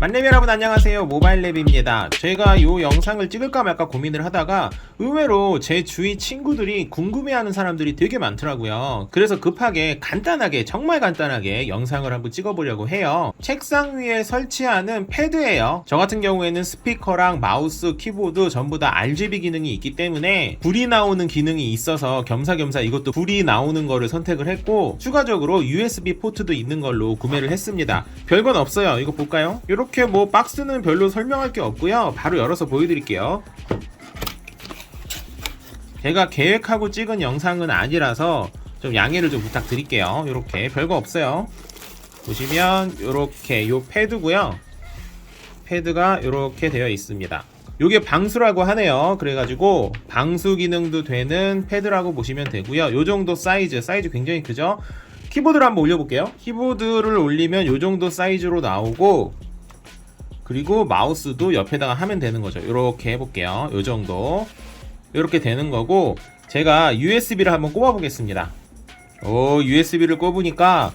만렙 여러분 안녕하세요. 모바일랩입니다. 제가 이 영상을 찍을까 말까 고민을 하다가 의외로 제 주위 친구들이 궁금해하는 사람들이 되게 많더라고요. 그래서 급하게 간단하게 정말 간단하게 영상을 한번 찍어보려고 해요. 책상 위에 설치하는 패드예요. 저 같은 경우에는 스피커랑 마우스 키보드 전부 다 RGB 기능이 있기 때문에 불이 나오는 기능이 있어서 겸사겸사 이것도 불이 나오는 거를 선택을 했고 추가적으로 USB 포트도 있는 걸로 구매를 했습니다. 별건 없어요. 이거 볼까요? 이렇게 뭐 박스는 별로 설명할 게 없고요. 바로 열어서 보여드릴게요. 제가 계획하고 찍은 영상은 아니라서 좀 양해를 좀 부탁드릴게요. 이렇게. 별거 없어요. 보시면 이렇게 요 패드고요. 패드가 이렇게 되어 있습니다. 요게 방수라고 하네요. 그래가지고 방수 기능도 되는 패드라고 보시면 되고요. 요 정도 사이즈. 사이즈 굉장히 크죠? 키보드를 한번 올려볼게요. 키보드를 올리면 요 정도 사이즈로 나오고 그리고 마우스도 옆에다가 하면 되는 거죠. 이렇게 해볼게요. 요 정도. 이렇게 되는 거고 제가 USB를 한번 꼽아 보겠습니다. 오 USB를 꼽으니까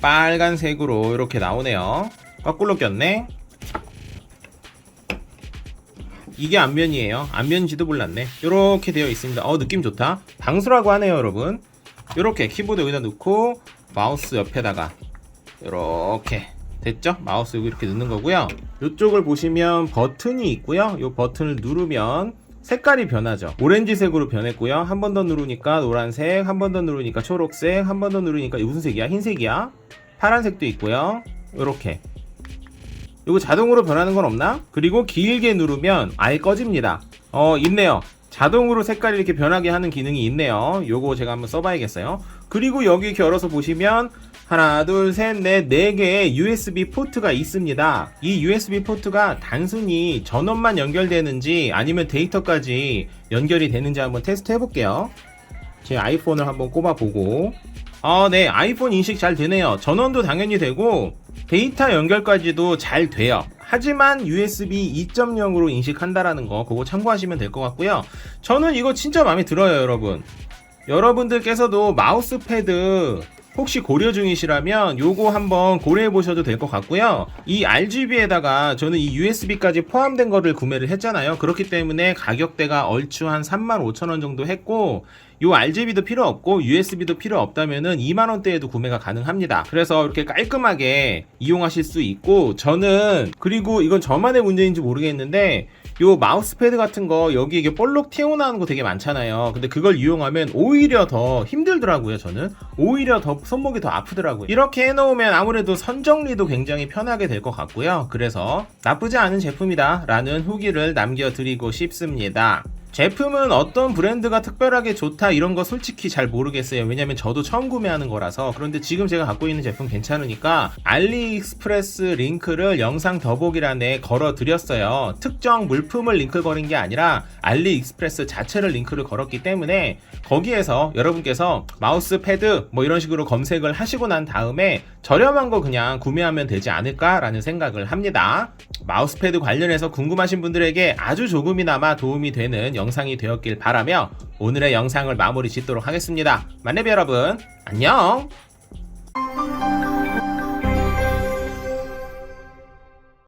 빨간색으로 이렇게 나오네요. 거꾸로 꼈네. 이게 앞면이에요. 앞면인지도 몰랐네. 이렇게 되어 있습니다. 어 느낌 좋다. 방수라고 하네요 여러분. 이렇게 키보드 여기다 놓고 마우스 옆에다가 이렇게 됐죠? 마우스 이렇게 넣는 거고요. 이쪽을 보시면 버튼이 있고요. 이 버튼을 누르면 색깔이 변하죠. 오렌지색으로 변했고요. 한 번 더 누르니까 노란색 한 번 더 누르니까 초록색 한 번 더 누르니까 무슨 색이야? 흰색이야? 파란색도 있고요. 이렇게. 이거 자동으로 변하는 건 없나? 그리고 길게 누르면 아예 꺼집니다. 어 있네요. 자동으로 색깔이 이렇게 변하게 하는 기능이 있네요. 요거 제가 한번 써봐야겠어요. 그리고 여기 이렇게 열어서 보시면 하나 둘 셋 넷 네 개의 USB 포트가 있습니다 이 USB 포트가 단순히 전원만 연결되는지 아니면 데이터까지 연결이 되는지 한번 테스트 해볼게요 제 아이폰을 한번 꼽아보고 아, 네. 아이폰 인식 잘 되네요. 전원도 당연히 되고 데이터 연결까지도 잘 돼요. 하지만 USB 2.0으로 인식한다라는 거 그거 참고하시면 될 것 같고요. 저는 이거 진짜 마음에 들어요, 여러분. 여러분들께서도 마우스 패드 혹시 고려 중이시라면 요거 한번 고려해 보셔도 될 것 같고요. 이 RGB에다가 저는 이 USB까지 포함된 거를 구매를 했잖아요. 그렇기 때문에 가격대가 얼추 한 35,000원 정도 했고 요 RGB도 필요 없고 USB도 필요 없다면은 2만 원대에도 구매가 가능합니다. 그래서 이렇게 깔끔하게 이용하실 수 있고 저는 그리고 이건 저만의 문제인지 모르겠는데 요 마우스패드 같은 거 여기 이게 볼록 튀어나오는 거 되게 많잖아요. 근데 그걸 이용하면 오히려 더 힘들더라고요. 저는 오히려 더 손목이 더 아프더라고요. 이렇게 해놓으면 아무래도 선정리도 굉장히 편하게 될 것 같고요. 그래서 나쁘지 않은 제품이다라는 후기를 남겨드리고 싶습니다. 제품은 어떤 브랜드가 특별하게 좋다 이런 거 솔직히 잘 모르겠어요. 왜냐면 저도 처음 구매하는 거라서. 그런데 지금 제가 갖고 있는 제품 괜찮으니까 알리익스프레스 링크를 영상 더보기란에 걸어 드렸어요. 특정 물품을 링크 걸은 게 아니라 알리익스프레스 자체를 링크를 걸었기 때문에 거기에서 여러분께서 마우스 패드 뭐 이런 식으로 검색을 하시고 난 다음에 저렴한 거 그냥 구매하면 되지 않을까라는 생각을 합니다. 마우스 패드 관련해서 궁금하신 분들에게 아주 조금이나마 도움이 되는 영상이 되었길 바라며 오늘의 영상을 마무리 짓도록 하겠습니다. 만렙 여러분, 안녕!